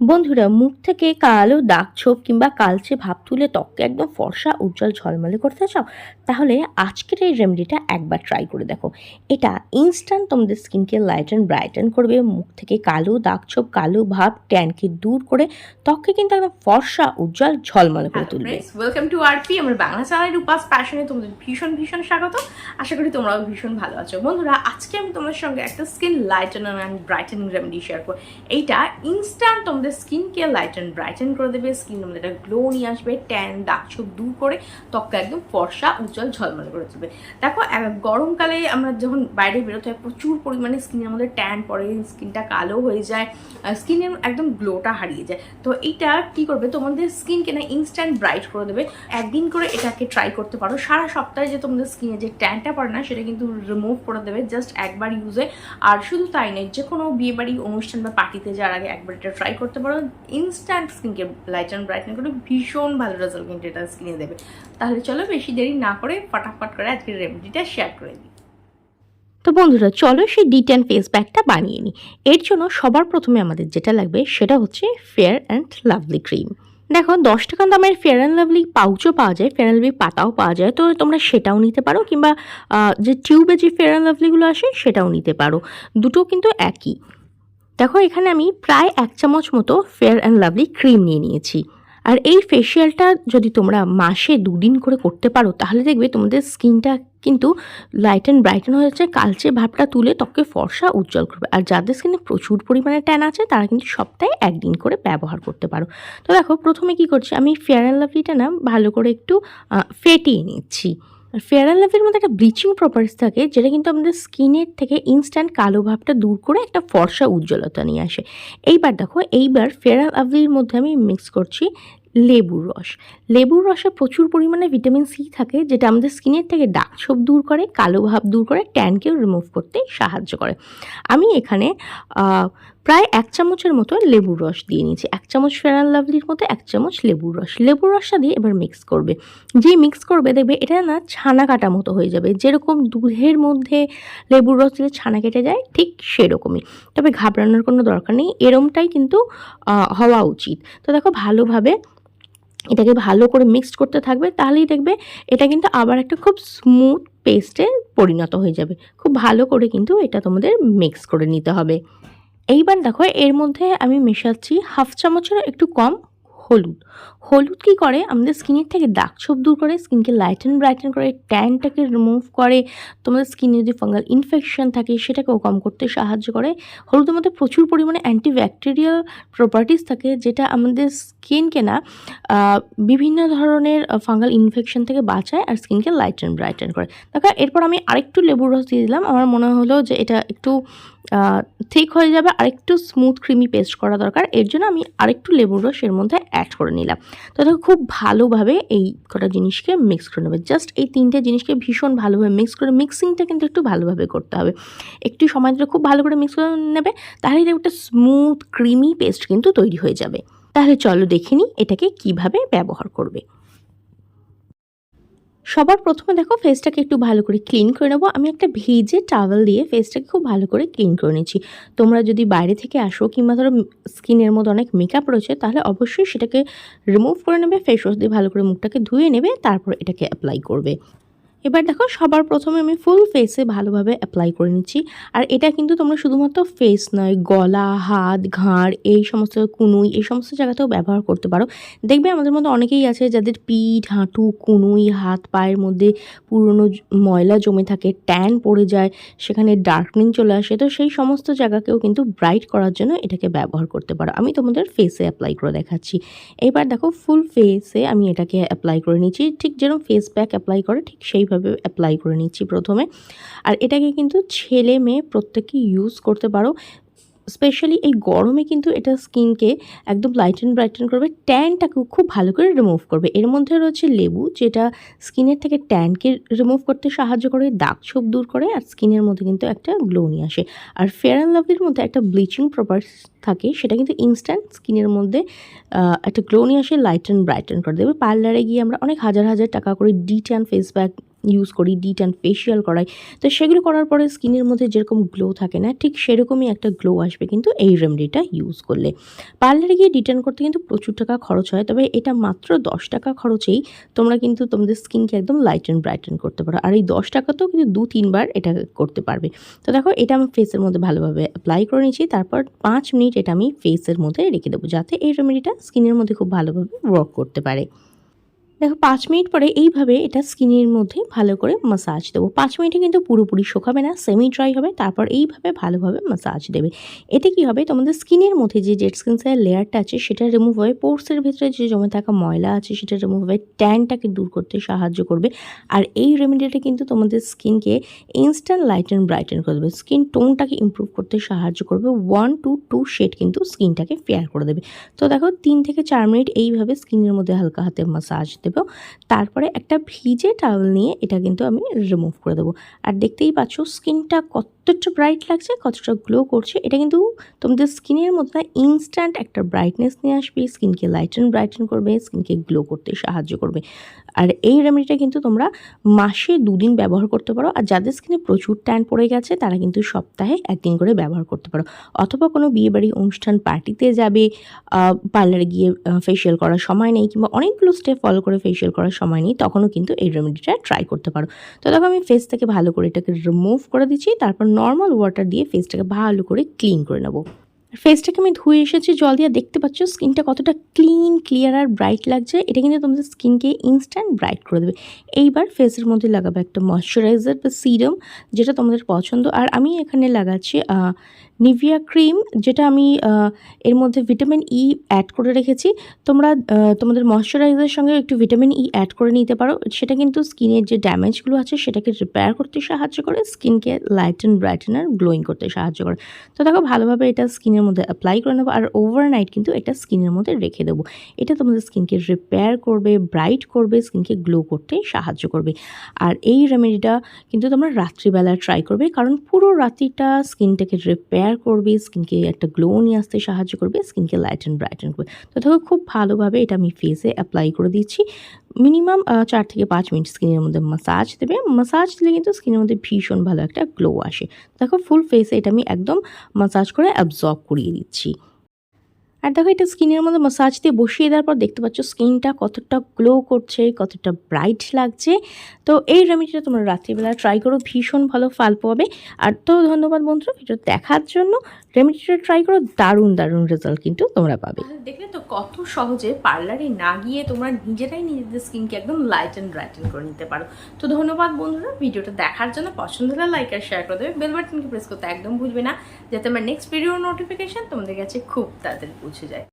বন্ধুরা মুখ থেকে কালো দাগ ছোপ কিংবা কালচে ভাব তুলে ত্বককে একদম ফর্সা উজ্জ্বল ঝলমলে করতে চাও তাহলে আজকের এই রেমেডিটা একবার ট্রাই করে দেখো। এটা ইনস্ট্যান্ট তোমাদের স্কিনকে লাইট অ্যান্ড ব্রাইটেন করবে মুখ থেকে কালো দাগ ছোপ কালো ভাব ট্যানকে দূর করে ত্বককে কিন্তু একদম ফর্সা উজ্জ্বল ঝলমলে করে তুলবে। ওয়েলকাম টু আরপি আমার বাংলা চ্যানেল রূপাস প্যাশনে তোমাদের ভীষণ ভীষণ স্বাগত। আশা করি তোমরাও ভীষণ ভালো আছো। বন্ধুরা আজকে আমি তোমাদের সঙ্গে একটা skin lightener and brightening remedy share করব। এইটা ইনস্ট্যান্ট তোমাদের স্কিনকে লাইট অ্যান্ড ব্রাইটেন করে দেবে স্কিন তোমাদের একটা গ্লো নিয়ে আসবে ট্যান দাগ ছোপ দূর করে ত্বককে একদম ফর্সা, উজ্জ্বল, ঝলমলে করে দেবে দেখো গরমকালে আমরা যখন বাইরে বেরোতে হয়, প্রচুর পরিমাণে স্কিনের মধ্যে ট্যান পড়ে স্কিনটা কালো হয়ে যায় স্কিনের একদম গ্লোটা হারিয়ে যায়। তো এইটা কি করবে? তোমাদের স্কিনকে না ইনস্ট্যান্ট ব্রাইট করে দেবে। একদিন করে এটাকে ট্রাই করতে পারো। সারা সপ্তাহে যে তোমাদের স্কিনে যে ট্যানটা পড়ে না, সেটা কিন্তু রিমুভ করে দেবে জাস্ট একবার ইউজে আর শুধু তাই নয় যে কোনো বিয়েবাড়ি অনুষ্ঠান বা পার্টিতে যাওয়ার আগে একবার এটা ট্রাই করতে পারো ইনস্ট্যান্ট স্কিনকে লাইট অ্যান্ড ব্রাইটেন করে ভীষণ ভালো রেজাল্ট কিন্তু এটা স্কিনে দেবে। তাহলে চলো বেশি দেরি না করে ফটাফট করে আজকের রেমেডিটা শেয়ার করে দিই। তো বন্ধুরা, চলো সেই ডি টেন ফেস প্যাকটা বানিয়ে নিই। এর জন্য সবার প্রথমে আমাদের যেটা লাগবে সেটা হচ্ছে ফেয়ার অ্যান্ড লাভলি ক্রিম দেখো, দশ টাকা দামের ফেয়ার অ্যান্ড লাভলি পাউচও পাওয়া যায় ফেয়ার অ্যান্ড লাভলি পাতাও পাওয়া যায়, তো তোমরা সেটাও নিতে পারো কিংবা যে টিউবে যে ফেয়ার অ্যান্ড লাভলিগুলো আসে সেটাও নিতে পারো। দুটো কিন্তু একই। দেখো, এখানে আমি প্রায় এক চামচ মতো ফেয়ার অ্যান্ড লাভলি ক্রিম নিয়ে নিয়েছি। আর এই ফেসিয়ালটা যদি তোমরা মাসে দুদিন করে করতে পারো, তাহলে দেখবে তোমাদের স্কিনটা কিন্তু লাইট অ্যান্ড ব্রাইটেন হয়ে যাচ্ছে, কালচে ভাবটা তুলে ত্বকে ফর্সা উজ্জ্বল করবে। আর যাদের স্কিনে প্রচুর পরিমাণে ট্যান আছে, তারা কিন্তু সপ্তাহে একদিন করে ব্যবহার করতে পারো। তো দেখো, প্রথমে কি করছি, আমি ফেয়ার অ্যান্ড লাভলিটা না ভালো করে একটু ফেটিয়ে নিচ্ছি। আর ফেয়ার অ্যান্ড লাভলির মধ্যে একটা ব্লিচিং প্রপার্টিস থাকে, যেটা কিন্তু আমাদের স্কিনের থেকে ইনস্ট্যান্ট কালো ভাবটা দূর করে একটা ফর্সা উজ্জ্বলতা নিয়ে আসে। এইবার দেখো, এইবার ফেয়ার অ্যান্ড লাভলির মধ্যে আমি মিক্স করছি লেবুর রস। লেবুর রসে প্রচুর পরিমাণে ভিটামিন সি থাকে, যেটা আমাদের স্কিনের থেকে ডাক ছোপ দূর করে, কালো ভাব দূর করে ট্যানকেও রিমুভ করতে সাহায্য করে। আমি এখানে প্রায় এক চামচের মতো লেবুর রস দিয়ে নিয়েছি। এক চামচ ফেরান লাভলির মতো, এক চামচ লেবুর রস। লেবুর রসটা দিয়ে এবার মিক্স করবে। যে মিক্স করবে, দেখবে এটা না ছানা কাটা মতো হয়ে যাবে। যেরকম দুধের মধ্যে লেবুর রস দিলে ছানা কেটে যায়, ঠিক সেরকমই। তবে ঘাবড়ানোর কোনো দরকার নেই। এরমটাই কিন্তু হওয়া উচিত। তো দেখো ভালোভাবে এটাকে ভালো করে মিক্সড করতে থাকবে, তাহলেই দেখবে এটা কিন্তু আবার একটা খুব স্মুথ পেস্টে পরিণত হয়ে যাবে। খুব ভালো করে কিন্তু এটা তোমাদের মিক্স করে নিতে হবে। এইবার দেখো এর মধ্যে আমি মেশাচ্ছি হাফ চামচের একটু কম হলুদ। হলুদ কি করে? আমাদের স্কিনের থেকে দাগ ছোপ দূর করে স্কিনকে লাইটেন ব্রাইটেন করে ট্যানটাকে রিমুভ করে। তোমাদের স্কিনে যদি ফাঙ্গাল ইনফেকশন থাকে, সেটাকেও কম করতে সাহায্য করে। হলুদের মধ্যে প্রচুর পরিমাণে অ্যান্টিব্যাকটেরিয়াল প্রপার্টিস থাকে, যেটা আমাদের স্কিনকে না বিভিন্ন ধরনের ফাঙ্গাল ইনফেকশন থেকে বাঁচায় আর স্কিনকে লাইট অ্যান্ড ব্রাইটেন করে। দেখো, এরপর আমি আরেকটু লেবুর রস দিয়ে দিলাম। আমার মনে হলো যে এটা একটু ঠিক হয়ে যাবে, আরেকটু স্মুথ ক্রিমি পেস্ট করা দরকার। এর জন্য আমি আরেকটু লেবুর রস এর মধ্যে অ্যাড করে নিলাম। তো দেখো খুব ভালোভাবে এই কটা জিনিসকে মিক্স করে নেবে। জাস্ট এই তিনটে জিনিসকে ভীষণ ভালোভাবে মিক্স করে মিক্সিংটা কিন্তু একটু ভালোভাবে করতে হবে। একটু সময় ধরে খুব ভালো করে মিক্স করে নেবে, তাহলে একটা স্মুথ ক্রিমি পেস্ট কিন্তু তৈরি হয়ে যাবে। তাহলে চলো দেখে নিই এটাকে কীভাবে ব্যবহার করবে। সবার প্রথমে দেখো ফেসটাকে একটু ভালো করে ক্লিন করে নেব। আমি একটা ভিজে টাওয়েল দিয়ে ফেসটাকে খুব ভালো করে ক্লিন করে নিচ্ছি। তোমরা যদি বাইরে থেকে আসো কিংবা ধরো স্কিনের মধ্যে অনেক মেকআপ রয়েছে, তাহলে অবশ্যই সেটাকে রিমুভ করে নেবে ফেস ওয়াশ দিয়ে ভালো করে মুখটাকে ধুয়ে নেবে, তারপর এটাকে অ্যাপ্লাই করবে। এবার দেখো, সবার প্রথমে আমি ফুল ফেসে ভালোভাবে অ্যাপ্লাই করে নিচ্ছি। আর এটা কিন্তু তোমরা শুধুমাত্র ফেস নয়, গলা, হাত, ঘাড়, এই সমস্ত কুনুই, এই সমস্ত জায়গাতেও ব্যবহার করতে পারো। দেখবে আমাদের মধ্যে অনেকেই আছে যাদের পিঠ, হাঁটু, কুনুই, হাত, পায়ের মধ্যে পুরনো ময়লা জমে থাকে ট্যান পড়ে যায়, সেখানে ডার্কনিং চলে আসে। তো সেই সমস্ত জায়গাকেও কিন্তু ব্রাইট করার জন্য এটাকে ব্যবহার করতে পারো। আমি তোমাদের ফেসে অ্যাপ্লাই করে দেখাচ্ছি। এবার দেখো ফুল ফেসে আমি এটাকে অ্যাপ্লাই করে নিচ্ছি। ঠিক যেরকম ফেস প্যাক অ্যাপ্লাই করে, ঠিক সেইভাবে অ্যাপ্লাই করে নিচ্ছি প্রথমে। আর এটাকে কিন্তু ছেলে মেয়ে প্রত্যেকেই ইউজ করতে পারো। স্পেশালি এই গরমে কিন্তু এটা স্কিনকে একদম লাইট লাইটেন ব্রাইটেন করবে ট্যানটাকেও খুব ভালো করে রিমুভ করবে। এর মধ্যে রয়েছে লেবু, যেটা স্কিনের থেকে ট্যানকে রিমুভ করতে সাহায্য করে, দাগ ছোপ দূর করে, আর স্কিনের মধ্যে কিন্তু একটা গ্লো নিয়ে আসে। আর ফেয়ার অ্যান্ড লাভলির মধ্যে একটা ব্লিচিং প্রপার্টিস থাকে, সেটা কিন্তু ইনস্ট্যান্ট স্কিনের মধ্যে একটা গ্লো নিয়ে আসে লাইটেন ব্রাইটেন করে দেবে। পার্লারে গিয়ে আমরা অনেক হাজার হাজার টাকা করে de tan face pack use করি ডিট অ্যান্ড ফেশিয়াল করাই। তো সেগুলো করার পরে স্কিনের মধ্যে যেরকম গ্লো থাকে না, ঠিক সেরকমই একটা গ্লো আসবে কিন্তু এই রেমেডিটা ইউজ করলে। পার্লারে গিয়ে ডিটেন করতে কিন্তু প্রচুর টাকা খরচ হয়, তবে এটা মাত্র দশ টাকা খরচেই তোমরা কিন্তু তোমাদের স্কিনকে একদম লাইট অ্যান্ড ব্রাইটেন করতে পারো। আর এই দশ টাকাতেও কিন্তু দু, তিনবার এটা করতে পারবে। তো দেখো, এটা আমি ফেসের মধ্যে ভালোভাবে অ্যাপ্লাই করে নিয়েছি, তারপর পাঁচ মিনিট এটা আমি ফেসের মধ্যে রেখে দেবো, যাতে এই রেমেডিটা স্কিনের মধ্যে খুব ভালোভাবে ওয়ার্ক করতে পারে। দেখো, পাঁচ মিনিট পরে এইভাবে এটা স্কিনের মধ্যে ভালো করে মাসাজ দেবো। পাঁচ মিনিটে কিন্তু পুরোপুরি শুকাবে না সেমি ড্রাই হবে, তারপর এইভাবে ভালোভাবে মাসাজ দেবে। এতে কি হবে, তোমাদের স্কিনের মধ্যে যে ডেড স্কিন সেলের লেয়ারটা আছে, সেটা রিমুভ হবে। পোর্সের ভিতরে যে জমে থাকা ময়লা আছে, সেটা রিমুভ হবে। ট্যানটাকে দূর করতে সাহায্য করবে। আর এই রেমেডিটা কিন্তু তোমাদের স্কিনকে ইনস্ট্যান্ট লাইট অ্যান্ড ব্রাইটেন করে দেবে। স্কিন টোনটাকে ইমপ্রুভ করতে সাহায্য করবে। ওয়ান টু টু শেড কিন্তু স্কিনটাকে ফেয়ার করে দেবে। তো দেখো, তিন থেকে চার মিনিট এইভাবে স্কিনের মধ্যে হালকা হাতে মাসাজ দেবো। তারপরে একটা ভিজে টাওয়েল নিয়ে এটা কিন্তু আমি রিমুভ করে দেবো। আর দেখতেই পাচ্ছ স্কিনটা কতটা ব্রাইট লাগছে, কতটা গ্লো করছে, এটা কিন্তু তোমাদের স্কিনের মধ্যে ইনস্ট্যান্ট একটা ব্রাইটনেস নিয়ে আসবে। স্কিনকে লাইটেন ব্রাইটেন করবে স্কিনকে গ্লো করতে সাহায্য করবে। আর এই রেমেডিটা কিন্তু তোমরা মাসে দুদিন ব্যবহার করতে পারো। আর যাদের স্কিনে প্রচুর ট্যান পড়ে গেছে, তারা কিন্তু সপ্তাহে একদিন করে ব্যবহার করতে পারো। অথবা কোনো বিয়েবাড়ি অনুষ্ঠান পার্টিতে যাবে পার্লারে গিয়ে ফেশিয়াল করার সময় নেই, কিংবা অনেকগুলো স্টেপ ফলো করে ফেশিয়াল করার সময় নেই, তখনও কিন্তু এই রেমেডিটা ট্রাই করতে পারো। তো দেখো আমি ফেস থেকে ভালো করে এটাকে রিমুভ করে দিচ্ছি, তারপর নর্মাল ওয়াটার দিয়ে ফেসটাকে ভালো করে ক্লিন করে নেব। ফেসটাকে আমি ধুয়ে এসেছি, জল দিয়ে দেখতে পাচ্ছ স্কিনটা কতটা ক্লিন ক্লিয়ার আর ব্রাইট লাগছে। এটা কিন্তু তোমাদের স্কিনকে ইনস্ট্যান্ট ব্রাইট করে দেবে। এইবার ফেসের মধ্যে লাগাবো একটা ময়শ্চারাইজার বা সিরাম যেটা তোমাদের পছন্দ। আর আমি এখানে লাগাচ্ছি নিভিয়া ক্রিম যেটা আমি এর মধ্যে ভিটামিন ই অ্যাড করে রেখেছি। তোমরা তোমাদের ময়শ্চারাইজারের সঙ্গে একটু ভিটামিন ই অ্যাড করে নিতে পারো। সেটা কিন্তু স্কিনের যে ড্যামেজগুলো আছে, সেটাকে রিপেয়ার করতে সাহায্য করে স্কিনকে লাইট অ্যান্ড ব্রাইটেন আর গ্লোয়িং করতে সাহায্য করে। তো দেখো, ভালোভাবে এটা স্কিনের মধ্যে অ্যাপ্লাই করে নেব। আর ওভারনাইট কিন্তু এটা স্কিনের মধ্যে রেখে দেবো। এটা তোমাদের স্কিনকে রিপেয়ার করবে ব্রাইট করবে স্কিনকে গ্লো করতে সাহায্য করবে। আর এই রেমেডিটা কিন্তু তোমরা রাত্রিবেলা ট্রাই করবে। কারণ পুরো রাত্রিটা স্কিনটাকে রিপেয়ার করবে স্কিনকে একটা গ্লো নিয়ে আসতে সাহায্য করবে স্কিনকে লাইট অ্যান্ড ব্রাইটেন করবে। তো দেখো খুব ভালোভাবে এটা আমি ফেসে অ্যাপ্লাই করে দিচ্ছি। মিনিমাম চার থেকে পাঁচ মিনিট স্কিনের মধ্যে মাসাজ দেবে। মাসাজ দিলে কিন্তু স্কিনের মধ্যে ভীষণ ভালো একটা গ্লো আসে। দেখো ফুল ফেসে এটা আমি একদম মাসাজ করে অ্যাবজর্ব করিয়ে দিচ্ছি। আর দেখো এটা স্কিনের মধ্যে মাসাজ দিয়ে বসিয়ে দেওয়ার পর দেখতে পাচ্ছ স্কিনটা কতটা গ্লো করছে, কতটা ব্রাইট লাগছে। তো এই রেমেডিটা তোমরা রাত্রিবেলা ট্রাই করো, ভীষণ ভালো ফল পাবে। আর তো ধন্যবাদ বন্ধুরা ভিডিও দেখার জন্য। রেমেডিটা ট্রাই করো, দারুণ দারুণ রেজাল্ট কিন্তু তোমরা পাবে। দেখলে তো কত সহজে পার্লারে না গিয়ে তোমরা নিজেরাই নিজেদের স্কিনকে একদম লাইট অ্যান্ড ব্রাইটেন করে নিতে পারো। তো ধন্যবাদ বন্ধুরা ভিডিওটা দেখার জন্য। পছন্দ হলে লাইক আর শেয়ার করে দেবে। বেল প্রেস করতে একদম ভুলবে না। যাতে আমার নেক্সট ভিডিওর নোটিফিকেশন তোমাদের কাছে খুব তাড়াতাড়ি পৌঁছে যায়।